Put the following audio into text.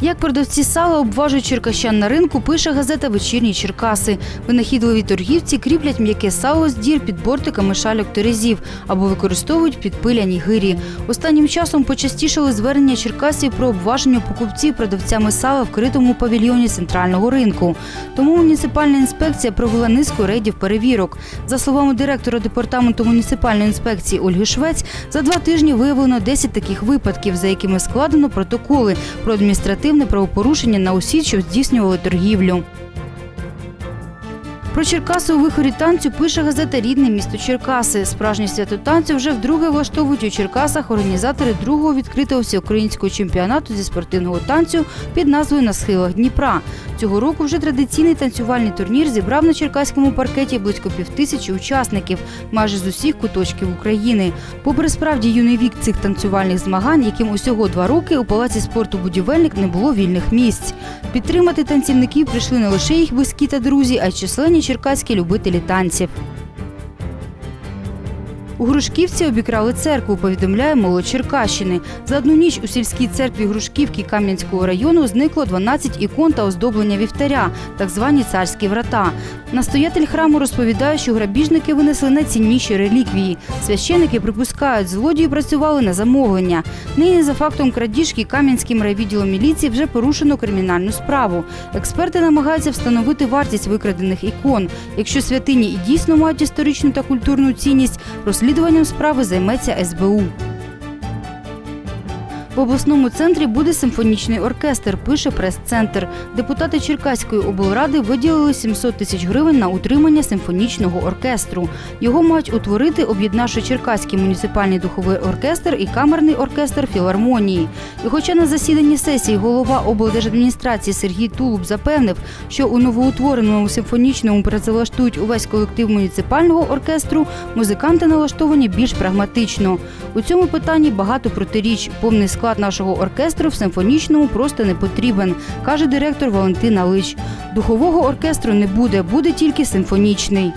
Як продавці сала обважують черкащан на ринку, пише газета Вечірні Черкаси. Винахідливі торгівці кріплять м'яке сало з дір під бортиками шальок терезів або використовують підпиляні гирі. Останнім часом почастішали звернення черкасів про обваження покупців продавцями сала в критому павільйоні центрального ринку. Тому муніципальна інспекція провела низку рейдів перевірок. За словами директора департаменту муніципальної інспекції Ольги Швець, за два тижні виявлено 10 таких випадків, за якими складено протоколи про адміністративне правопорушення на осіб, що здійснювали торгівлю. Про Черкаси у вихорі танцю пише газета Рідне місто Черкаси. Справжнє свято танцю вже вдруге влаштовують у Черкасах організатори другого відкритого всеукраїнського чемпіонату зі спортивного танцю під назвою На схилах Дніпра. Цього року вже традиційний танцювальний турнір зібрав на черкаському паркеті близько півтисячі учасників, майже з усіх куточків України. Попри справді юний вік цих танцювальних змагань, яким усього два роки у палаці спорту будівельник не було вільних місць. Підтримати танцівників прийшли не лише їх близькі та друзі, а й численні черкаські любителі танців. У Грушківці обікрали церкву, повідомляє молодь Черкащини. За одну ніч у сільській церкві Грушківки Кам'янського району зникло 12 ікон та оздоблення вівтаря, так звані царські врата. Настоятель храму розповідає, що грабіжники винесли найцінніші реліквії. Священики припускають, злодії працювали на замовлення. Нині за фактом крадіжки Кам'янським райвідділом міліції вже порушено кримінальну справу. Експерти намагаються встановити вартість викрадених ікон. Якщо святині і дійсно мають історичну та культурну цінність, розслідуванням справи займеться СБУ. В обласному центрі буде симфонічний оркестр, пише прес-центр. Депутати Черкаської облради виділили 700 тисяч гривень на утримання симфонічного оркестру. Його мають утворити, об'єднавши Черкаський муніципальний духовий оркестр і камерний оркестр філармонії. І хоча на засіданні сесії голова облдержадміністрації Сергій Тулуб запевнив, що у новоутвореному симфонічному працевлаштують увесь колектив муніципального оркестру, музиканти налаштовані більш прагматично. У цьому питанні багато протиріч. Повний склад нашого оркестру в симфонічному просто не потрібен, каже директор Валентина Лич. Духового оркестру не буде, буде тільки симфонічний.